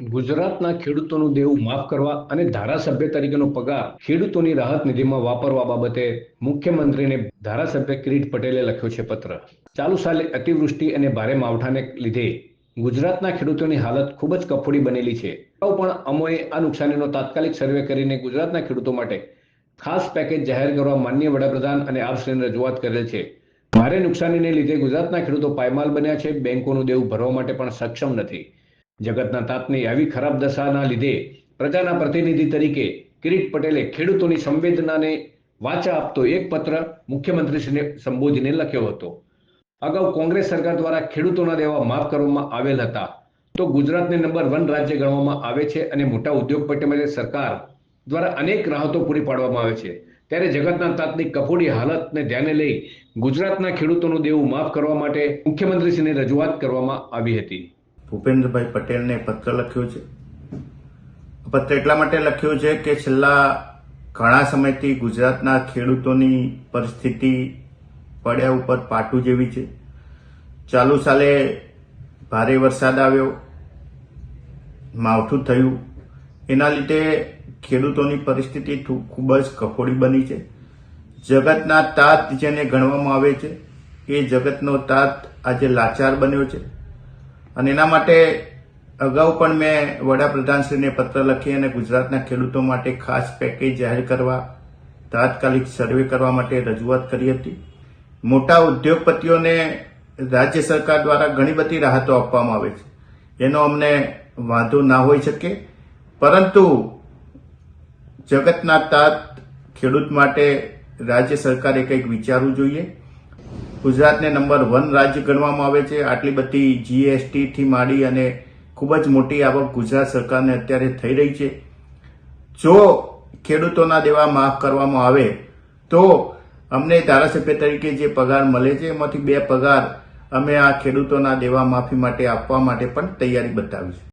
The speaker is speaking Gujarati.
ગુજરાતના ખેડૂતોનું દેવું માફ કરવા અને ધારાસભ્ય તરીકેનો પગાર ખેડૂતોની રાહત નિધિમાં વાપરવા બાબતે મુખ્યમંત્રીને ધારાસભ્ય કિરીટ પટેલે લખ્યો છે પત્ર. ચાલુ સાલે અતિવૃષ્ટિ અને ભારે માવઠાને લીધે ગુજરાતના ખેડૂતોની હાલત ખૂબ જ કફોડી બનેલી છે. પણ અમોએ આ નુકસાનીનો તાત્કાલિક સર્વે કરીને ગુજરાતના ખેડૂતો માટે ખાસ પેકેજ જાહેર કરવા માન્ય વડાપ્રધાન અને આપશ્રીને રજૂઆત કરેલ છે. ભારે નુકસાનીને લીધે ગુજરાતના ખેડૂતો પાયમાલ બન્યા છે. બેંકોનું દેવું ભરવા માટે પણ સક્ષમ નથી. જગતના તાપની આવી ખરાબ દશાના લીધે પ્રજાના પ્રતિનિધિ તરીકે કિરીટ પટેલે ખેડૂતોની સંવેદનાને વાચા આપતો એક પત્ર મુખ્યમંત્રીશ્રીને સંબોધીને લખ્યો હતો. અગાઉ કોંગ્રેસ સરકાર દ્વારા ખેડૂતોના દેવા માફ કરવામાં આવેલ હતા. તો ગુજરાતને નંબર વન રાજ્ય ગણવામાં આવે છે અને મોટા ઉદ્યોગપતિ સરકાર દ્વારા અનેક રાહતો પૂરી પાડવામાં આવે છે. ત્યારે જગતના તાતની કફોડી હાલતને ધ્યાને લઈ ગુજરાતના ખેડૂતોનું દેવું માફ કરવા માટે મુખ્યમંત્રીશ્રીને રજૂઆત કરવામાં આવી હતી. ભૂપેન્દ્રભાઈ પટેલને પત્ર લખ્યો છે. પત્ર એટલા માટે લખ્યો છે કે છેલ્લા ઘણા સમયથી ગુજરાતના ખેડૂતોની પરિસ્થિતિ પડ્યા ઉપર પાટું જેવી છે. ચાલુ સાલે ભારે વરસાદ આવ્યો, માવઠું થયું. એના લીધે ખેડૂતોની પરિસ્થિતિ ખૂબ જ કફોડી બની છે. જગતના તાત જેને ગણવામાં આવે છે, એ જગતનો તાત આજે લાચાર બન્યો છે. અને એના માટે અગાઉ પણ મેં વડાપ્રધાનશ્રીને પત્ર લખી અને ગુજરાતના ખેડૂતો માટે ખાસ પેકેજ જાહેર કરવા, તાત્કાલિક સર્વે કરવા માટે રજૂઆત કરી હતી. મોટા ઉદ્યોગપતિઓને રાજ્ય સરકાર દ્વારા ઘણી બધી રાહતો આપવામાં આવે છે. એનો અમને વાંધો ના હોઈ શકે. પરંતુ જગતના તાત ખેડૂત માટે રાજ્ય સરકારે કંઈક વિચારવું જોઈએ. ગુજરાતને નંબર વન રાજ્ય ગણવામાં આવે છે. આટલી બધી જીએસટીથી માંડી અને ખૂબ જ મોટી આવક ગુજરાત સરકારને અત્યારે થઈ રહી છે. જો ખેડૂતોના દેવા માફ કરવામાં આવે, તો અમને ધારાસભ્ય તરીકે જે પગાર મળે છે, એમાંથી બે પગાર અમે આ ખેડૂતોના દેવા માફી માટે આપવા માટે પણ તૈયારી બતાવી